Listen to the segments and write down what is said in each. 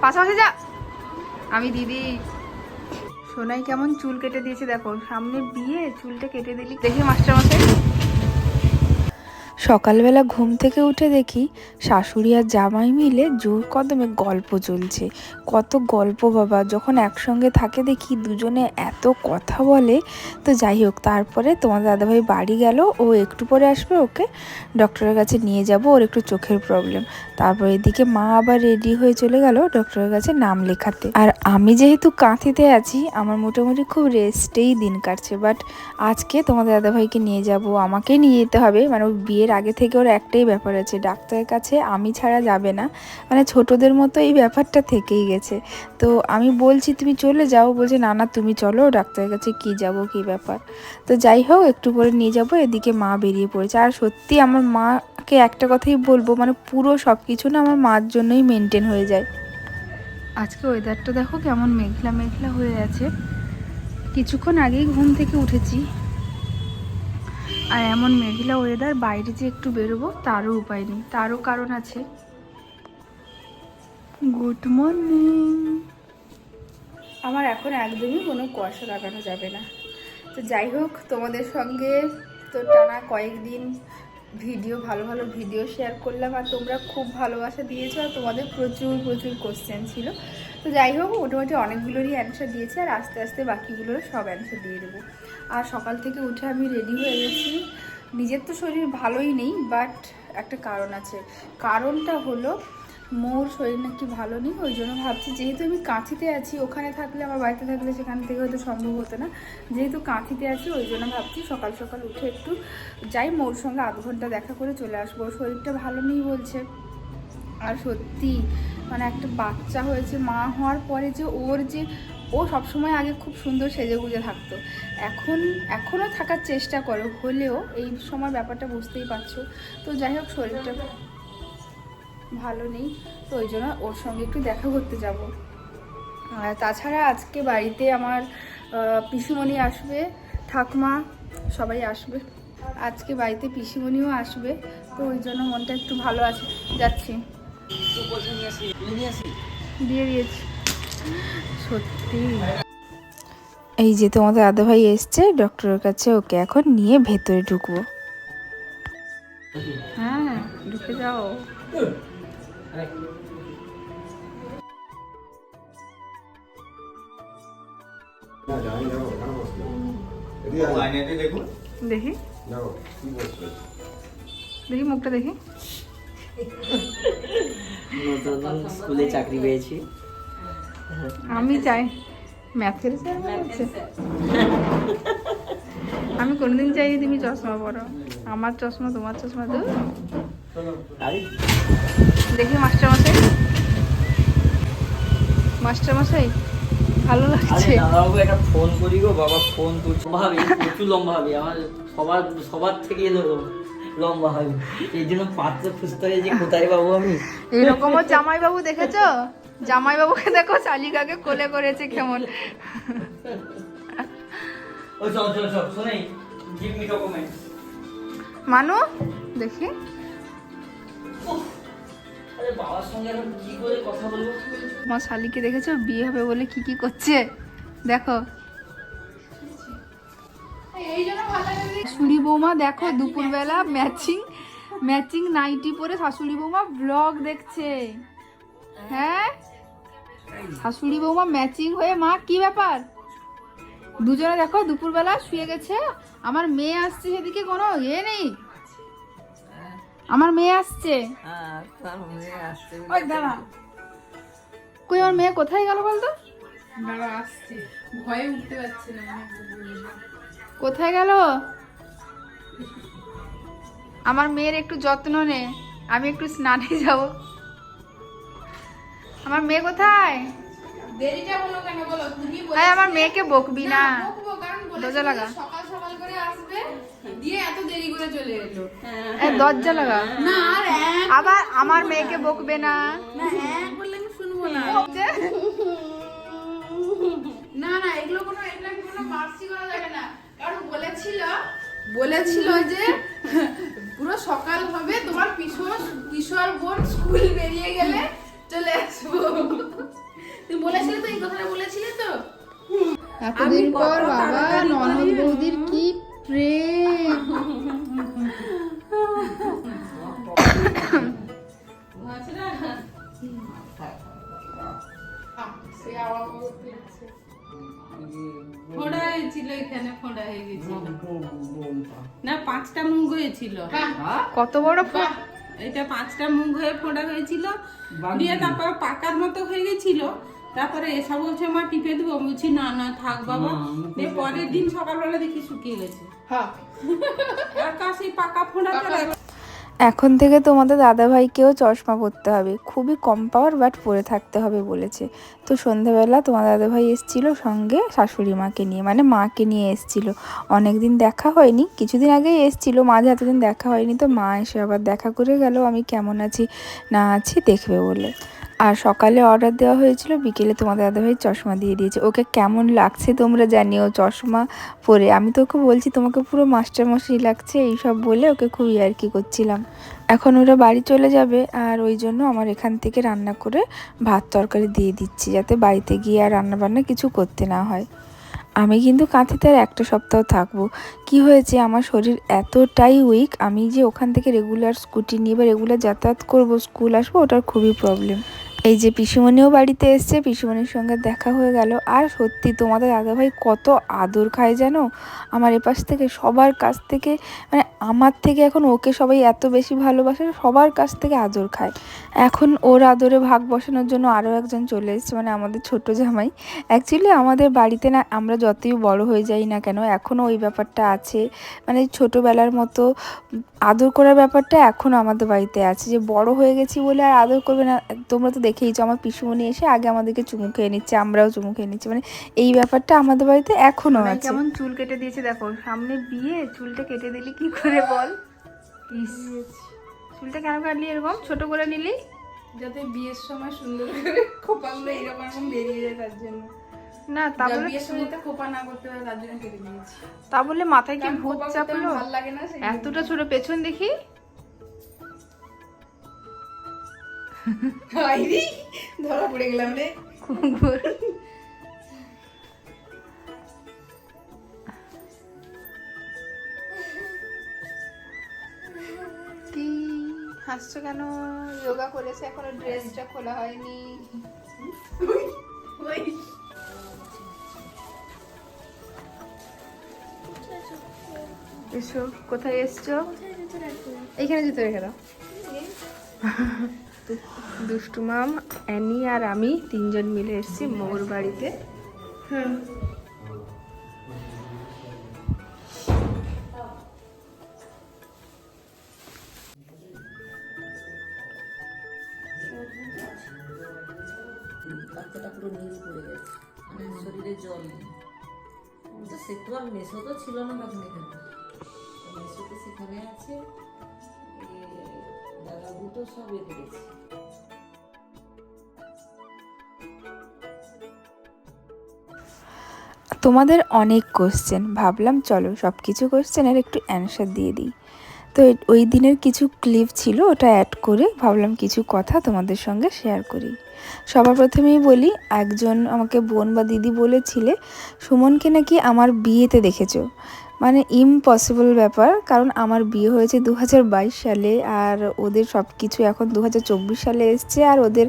পাশাপাশি যা। আমি দিদি। সোনাই কেমন চুল কেটে দিয়েছে দেখো। সামনে বিয়ে, চুলটা কেটে দিলি। দেখি মাস্টার মশাই সকালবেলা ঘুম থেকে উঠে দেখি শাশুড়ি আর জামাই মিলে জোর কদমে গল্প চলছে। কত গল্প বাবা, যখন একসঙ্গে থাকে দেখি দুজনে এত কথা বলে। তো যাই হোক, তারপরে তোমার দাদাভাই বাড়ি গেল, ও একটু পরে আসবে ওকে। ডক্টরের কাছে নিয়ে যাব, ওর একটু চোখের প্রবলেম তারপর এদিকে মা আবার রেডি হয়ে চলে গেল ডক্টরের কাছে নাম লেখাতে। আর আমি যেহেতু কাঁথিতে আছি, আমার মোটামুটি খুব রেস্টেই দিন কাটছে। বাট আজকে তোমাদের দাদাভাইকে নিয়ে যাব, আমাকে নিয়ে যেতে হবে। মানে ওর বিয়ের আগে থেকে ওর একটাই ব্যাপার আছে, ডাক্তারের কাছে আমি ছাড়া যাবে না। মানে ছোটদের মতো এই ব্যাপারটা থেকেই গেছে। তো আমি বলছি, তুমি চলে যাও। বলছে, না না, তুমি চলো, ডাক্তারের কাছে কি যাব, কি ব্যাপার? তো যাই হোক, একটু পরে নিয়ে যাব। এদিকে মা বেরিয়ে পড়েছে। আর সত্যি আমার মাকে একটা কথাই বলব মানে পুরো সব কিছু না আমার মার জন্যই মেনটেন হয়ে যায়। আজকে ওয়েদারটা দেখো কেমন মেঘলা মেঘলা হয়ে আছে। কিছুক্ষণ আগেই ঘুম থেকে উঠেছি। আর এমন মেঘলা ওয়েদার বাইরে যে একটু বেরোবো, তারও উপায় নেই, তারও কারণ আছে। গুড মর্নিং আমার এখন একদমই কোনো কুয়াশা লাগানো যাবে না। তো যাই হোক, তোমাদের সঙ্গে তো টানা কয়েকদিন ভিডিও, ভালো ভালো ভিডিও শেয়ার করলাম আর তোমরা খুব ভালোবাসা দিয়েছ আর তোমাদের প্রচুর প্রচুর কোশ্চেন ছিল। তো যাই হোক, মোটামুটি অনেকগুলোরই অ্যান্সার দিয়েছে আর আস্তে আস্তে বাকিগুলোর সব অ্যান্সার দিয়ে দেবো। আর সকাল থেকে উঠে আমি রেডি হয়ে গেছি। নিজের তো শরীর ভালোই নেই বাট একটা কারণ আছে। কারণটা হলো মোর শরীর নাকি ভালো নেই, ওই জন্য ভাবছি যেহেতু আমি কাঁথিতে আছি, ওখানে থাকলে, আমার বাড়িতে থাকলে সেখান থেকে হয়তো সম্ভব হতো না। যেহেতু কাঁথিতে আছি, ওই জন্য ভাবছি সকাল সকাল উঠে একটু যাই, মোর সঙ্গে আধ ঘণ্টা দেখা করে চলে আসব। শরীরটা ভালো নেই বলছে। আর সত্যি মানে একটা বাচ্চা হয়েছে, মা হওয়ার পরে যে ওর যে, ও সবসময় আগে খুব সুন্দর সেজে গুজে থাকতো। এখন, এখনও থাকার চেষ্টা করে, হলেও এই সময় ব্যাপারটা বুঝতেই পারছ। তো যাই হোক, শরীরটা ভালো নেই, তো ওই জন্য ওর সঙ্গে একটু দেখা করতে যাব। তাছাড়া আজকে বাড়িতে আমার পিসিমণি আসবে, ঠাকমা সবাই আসবে। আজকে বাড়িতে পিসিমণিও আসবে, তো ওই জন্য মনটা একটু ভালো আছে। যাচ্ছি। দিয়ে দিয়েছি। সত্যি। এই যে তোমাদের দাদাভাই এসছে, ডক্টরের কাছে ওকে এখন নিয়ে ভেতরে ঢুকবো। হ্যাঁ ঢুকে যাও। দেখি। দেখি মুখটা দেখি। নতুন স্কুলে চাকরি পেয়েছি। আমি চাই। ম্যাথের স্যার বলছে। আমি কোনোদিন চাইনি তুমি চশমা পরো। আমার চশমা তোমার চশমা তো দেখি মাস্টার মশাই মাস্টার মশাই ভালো আরে লাগছে। দাদাবাবু একটা ফোন করি গো বাবা ফোন তুলছে। হবে প্রচুর লম্বা হবে। আমার সবার সবার থেকে এলো লম্বা হবে। এই জন্য পাত্র খুঁজতে হয় যে কোথায় বাবু আমি। এরকমও জামাইবাবু দেখেছ? জামাইবাবুকে দেখো শালিকাকে কোলে করেছে কেমন। মানু দেখি। আমার শালিকে দেখেছ? বিয়ে হবে বলে কি কি করছে? দেখো। শাশুড়ি বৌমা, দেখো, দুপুরবেলা ম্যাচিং ম্যাচিং নাইটি পরে শাশুড়ি বৌমা ব্লগ দেখছে। হ্যাঁ? শাশুড়ি বৌমা ম্যাচিং হয়ে, মা, কি ব্যাপার? দুজনে দেখো, দুপুরবেলা শুয়ে গেছে। আমার মেয়ে আসছে সেদিকে কোনো ইয়ে নেই। আমার মেয়ে আসছে। কই আমার মেয়ে কোথায় গেল বলতো? ভয়ে উঠতে পারছে না কোথায় গেল? আমার মেয়ের একটু যত্ন নে আমি একটু স্নানে যাব। আমার মেয়ে কোথায়? দেরিটা হলো কেন বলো? তুমি বলে আয় আমার মেয়েকে বকবি না। বকবো, দরজা লাগা। দিয়ে এত দেরি করে চলে এলো। এ, দরজা লাগা। না আর আবার আমার মেয়েকে বকবে না। না এক বললে আমি শুনব না। না না এগুলো কোনো এগুলো কোনো মার্সি করা যাবে না। কারণ বলেছিল বলেছিল যে পুরো সকাল হবে তোমার কিশোর কিশোর বোন স্কুল বেরিয়ে গেলে চলে আসব। তুমি বলেছিলে তো এই কথাটা বলেছিলে তো? এতদিন পর বাবা ননদ বৌদির কি প্রেম হয়েছিল এখানে ফোড়া হয়ে গেছিল। না পাঁচটা মুগ হয়েছিল। কত বড় এটা পাঁচটা মুগ হয়ে ফোড়া হয়েছিল। দিয়ে তারপর পাকার মতো হয়ে গেছিল। তারপরে এসব বলছে মা টিপে দেবো? আমি বলছি না না থাক বাবা। দিয়ে পরের দিন সকালবেলা দেখি শুকিয়ে গেছে। হ্যাঁ। আর কাশি পাকা ফোড়াটা এখন থেকে তোমাদের দাদাভাইকেও চশমা পরতে হবে। খুবই কম পাওয়ার বাট পরে থাকতে হবে বলেছে। তো সন্ধ্যাবেলা তোমার দাদাভাই এসেছিল সঙ্গে শাশুড়ি মাকে নিয়ে মানে মাকে নিয়ে এসেছিল। অনেক দিন দেখা হয়নি কিছুদিন আগেই এসেছিল মাঝে এতদিন দেখা হয়নি। তো মা এসে আবার দেখা করে গেল আমি কেমন আছি? না আছি? দেখবে বলে। আর সকালে অর্ডার দেওয়া হয়েছিল, বিকেলে তোমাদের দাদাভাই চশমা দিয়ে দিয়েছে। ওকে কেমন লাগছে তোমরা জানিও চশমা পরে। আমি তো ওকে বলছি, তোমাকে পুরো মাস্টারমশাই লাগছে, এইসব বলে ওকে খুব ইয়ার্কি করছিলাম। এখন ওরা বাড়ি চলে যাবে আর ওই জন্য আমার এখান থেকে রান্না করে ভাত তরকারি দিয়ে দিচ্ছি, যাতে বাড়িতে গিয়ে আর রান্না বান্না কিছু করতে না হয়। আমি কিন্তু কাঁথিতে আর একটা সপ্তাহ থাকব। কি হয়েছে, আমার শরীর এতটাই উইক আমি যে ওখান থেকে রেগুলার স্কুটি নিয়ে বা রেগুলার যাতায়াত করব স্কুল আসব, ওটার খুবই প্রবলেম এই যে পিসুমণিও বাড়িতে এসছে, পিসুমণির সঙ্গে দেখা হয়ে গেল। আর সত্যি তোমাদের দাদাভাই কত আদর খায় জানো? আমার এপাশ থেকে সবার কাছ থেকে মানে আমার থেকে এখন ওকে সবাই এত বেশি ভালোবাসে সবার কাছ থেকে আদর খায়। এখন ওর আদরে ভাগ বসানোর জন্য আরও একজন চলে এসেছে মানে আমাদের ছোট জামাই। অ্যাকচুয়ালি আমাদের বাড়িতে না আমরা যতই বড় হয়ে যাই না কেন, এখনও ওই ব্যাপারটা আছে। মানে ছোটোবেলার মতো আদর করার ব্যাপারটা এখনও আমাদের বাড়িতে আছে। যে বড় হয়ে গেছি বলে আর আদর করবে না, তোমরা তো দেখেইছো আমার পিসুমণি এসে আগে আমাদেরকে চুমু খেয়ে নিচ্ছে আমরাও চুমু খেয়ে নিচ্ছি। মানে এই ব্যাপারটা আমাদের বাড়িতে এখনও সোনাই আছে। কেমন চুল কেটে দিয়েছে দেখো সামনে বিয়ে চুলটা কেটে দিলি কি করে বল? ইস চুলটা কেন কাটলি এরকম? ছোট করে নিলি? যাতে বিয়ের সময় সুন্দর করে খোপাগুলো এরকম এরকম বেরিয়ে যায় তার জন্য। না তা বলে বিয়ের সময় যাতে খোপা না করতে হয় তার জন্য কেটে দিয়েছি। তা বলে মাথায় কি ভূত চাপলো? ভালো লাগে না এতটা ছোট পেছন দেখি। ধরা পড়ে গেলাম রে। কুকুর কি? হাসছো কেন? যোগা করেছে এখনও ড্রেসটা খোলা হয়নি। এসো কোথায় এসছো? এইখানে জুতো রেখে দাও। দুষ্টু মাম অ্যানি আর আমি তিনজন মিলে এসেছি মোর বাড়িতে। বাচ্চাটা পুরো নীল পড়ে গেছে। মানে শরীরে জল নেই। তো সে তো আর মেসো তো ছিল না তখন এখানে। তো সেখানে আছে। দুটো সব এ করেছে তোমাদের অনেক কোশ্চেন ভাবলাম চলো সব কিছু কোশ্চেনের একটু অ্যান্সার দিয়ে দিই। তো ওই দিনের কিছু ক্লিপ ছিল, ওটা অ্যাড করে ভাবলাম কিছু কথা তোমাদের সঙ্গে শেয়ার করি। সবার প্রথমেই বলি, একজন আমাকে বোন বা দিদি বলেছিলে, সুমনকে নাকি আমার বিয়েতে দেখেছ। মানে ইম্পসিবল ব্যাপার, কারণ আমার বিয়ে হয়েছে দু হাজার বাইশ সালে আর ওদের সব কিছু এখন দু হাজার চব্বিশ সালে এসছে আর ওদের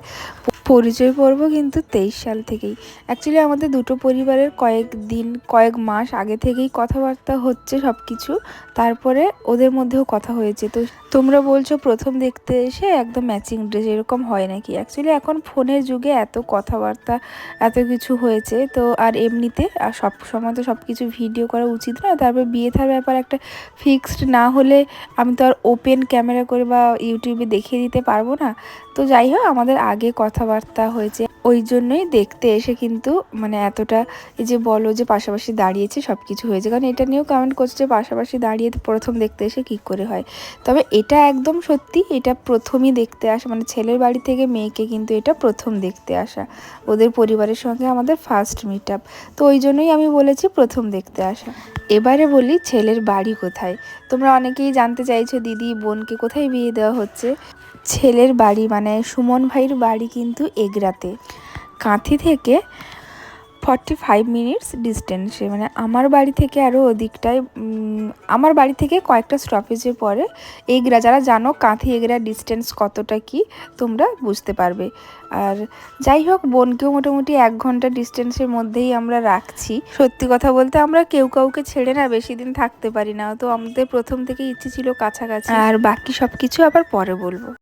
পরিচয় পর্ব কিন্তু তেইশ সাল থেকেই। অ্যাকচুয়ালি আমাদের দুটো পরিবারের কয়েক দিন, কয়েক মাস আগে থেকেই কথাবার্তা হচ্ছে সব কিছু তারপরে ওদের মধ্যেও কথা হয়েছে। তো তোমরা বলছো প্রথম দেখতে এসে একদম ম্যাচিং ড্রেস এরকম হয় নাকি? অ্যাকচুয়ালি এখন ফোনের যুগে এত কথাবার্তা, এত কিছু হয়েছে, তো আর এমনিতে আর সব সময় তো সব কিছু ভিডিও করা উচিত নয় তারপর বিয়ে থার ব্যাপার একটা ফিক্সড না হলে আমি তো আর ওপেন ক্যামেরা করে বা ইউটিউবে দেখিয়ে দিতে পারব না। তো যাই হোক, আমাদের আগে কথাবার্তা হয়েছে। ওই জন্যই দেখতে এসে কিন্তু মানে এতটা এই যে বলো যে পাশাপাশি দাঁড়িয়েছে সব কিছু হয়েছে। কারণ এটা নিয়েও কমেন্ট করছে যে পাশাপাশি দাঁড়িয়ে প্রথম দেখতে এসে কী করে হয়। তবে এটা একদম সত্যি, এটা প্রথমই দেখতে আসা মানে ছেলের বাড়ি থেকে মেয়েকে কিন্তু এটা প্রথম দেখতে আসা। ওদের পরিবারের সঙ্গে আমাদের ফার্স্ট মিট আপ তো ওই জন্যই আমি বলেছি প্রথম দেখতে আসা। এবারে বলি ছেলের বাড়ি কোথায়? তোমরা অনেকেই জানতে চাইছো, দিদি, বোনকে কোথায় বিয়ে দেওয়া হচ্ছে? ছেলের বাড়ি মানে সুমন ভাইয়ের বাড়ি কিন্তু এগরাতে। কাঁথি থেকে ফর্টি ফাইভ মিনিটস ডিস্টেন্সে মানে আমার বাড়ি থেকে আরও ওদিকটায় আমার বাড়ি থেকে কয়েকটা স্টপেজে পরে এগরা, যারা জানো কাঁথি এগরা ডিস্টেন্স কতটা কি, তোমরা বুঝতে পারবে। আর যাই হোক, বোনকেও মোটামুটি এক ঘণ্টা ডিস্টেন্সের মধ্যেই আমরা রাখছি। সত্যি কথা বলতে আমরা কেউ কাউকে ছেড়ে না বেশি দিন থাকতে পারি না। তো আমাদের প্রথম থেকে ইচ্ছে ছিল কাছাকাছি। আর বাকি সব কিছু আবার পরে বলব।